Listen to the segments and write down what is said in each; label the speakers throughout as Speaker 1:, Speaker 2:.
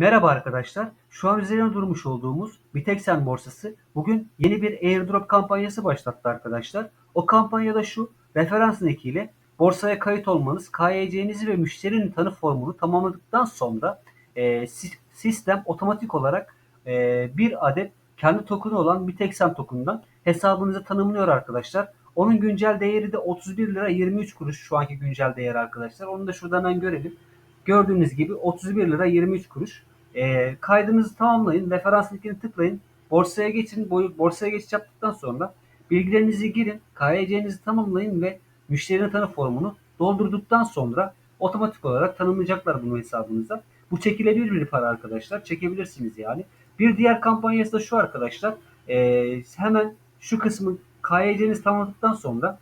Speaker 1: Merhaba arkadaşlar. Şu an üzerine durmuş olduğumuz Bitexen borsası bugün yeni bir airdrop kampanyası başlattı arkadaşlar. O kampanyada şu referans eckiyle borsaya kayıt olmanız, KYC'nizi ve müşterinin tanı formunu tamamladıktan sonra e, si- sistem otomatik olarak e, bir adet kendi tokenu olan Bitexen token'dan hesabınızı tanımlıyor arkadaşlar. Onun güncel değeri de 31 lira 23 kuruş şu anki güncel değeri arkadaşlar. Onu da şuradan hemen görelim. Gördüğünüz gibi 31 lira 23 kuruş. E, kaydınızı tamamlayın. Referans linkini tıklayın. Borsaya geçin. Boy- Borsaya geçiş yaptıktan sonra bilgilerinizi girin. KYC'nizi tamamlayın ve müşterinin tanı formunu doldurduktan sonra otomatik olarak tanımlayacaklar bunu hesabınıza. Bu çekilebilir bir para arkadaşlar. Çekebilirsiniz yani. Bir diğer kampanyası da şu arkadaşlar. E, hemen şu kısmı KYC'nizi tamamladıktan sonra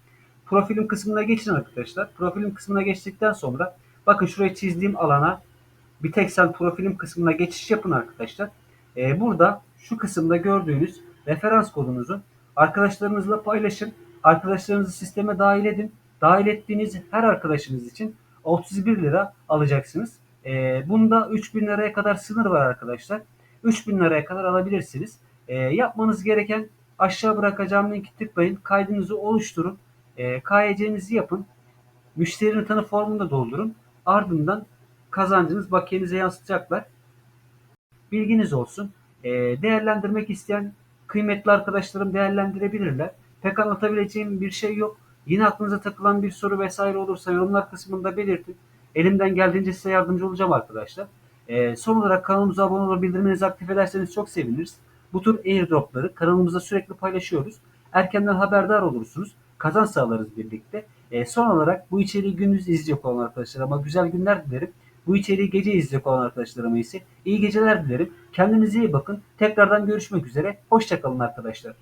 Speaker 1: profilim kısmına geçin arkadaşlar. Profilim kısmına geçtikten sonra bakın şuraya çizdiğim alana bir tek sen profilim kısmına geçiş yapın arkadaşlar. Ee, burada şu kısımda gördüğünüz referans kodunuzu arkadaşlarınızla paylaşın. Arkadaşlarınızı sisteme dahil edin. Dahil ettiğiniz her arkadaşınız için 31 lira alacaksınız. Ee, bunda 3000 liraya kadar sınır var arkadaşlar. 3000 liraya kadar alabilirsiniz. Ee, yapmanız gereken aşağı bırakacağım linki tıklayın. Kaydınızı oluşturun. Ee, KYC'nizi yapın. Müşterinin tanı formunu da doldurun. Ardından kazancınız bakiyenize yansıtacaklar. Bilginiz olsun. E, değerlendirmek isteyen kıymetli arkadaşlarım değerlendirebilirler. Pek anlatabileceğim bir şey yok. Yine aklınıza takılan bir soru vesaire olursa yorumlar kısmında belirtin. Elimden geldiğince size yardımcı olacağım arkadaşlar. E, son olarak kanalımıza abone olup bildirimlerinizi aktif ederseniz çok seviniriz. Bu tür airdropları kanalımızda sürekli paylaşıyoruz. Erkenden haberdar olursunuz. Kazanç sağlarız birlikte. E, son olarak bu içeriği gündüz izleyecek olan arkadaşlar ama güzel günler dilerim. Bu içeriği gece izleyecek olan arkadaşlarıma ise iyi geceler dilerim. Kendinize iyi bakın. Tekrardan görüşmek üzere. Hoşçakalın arkadaşlar.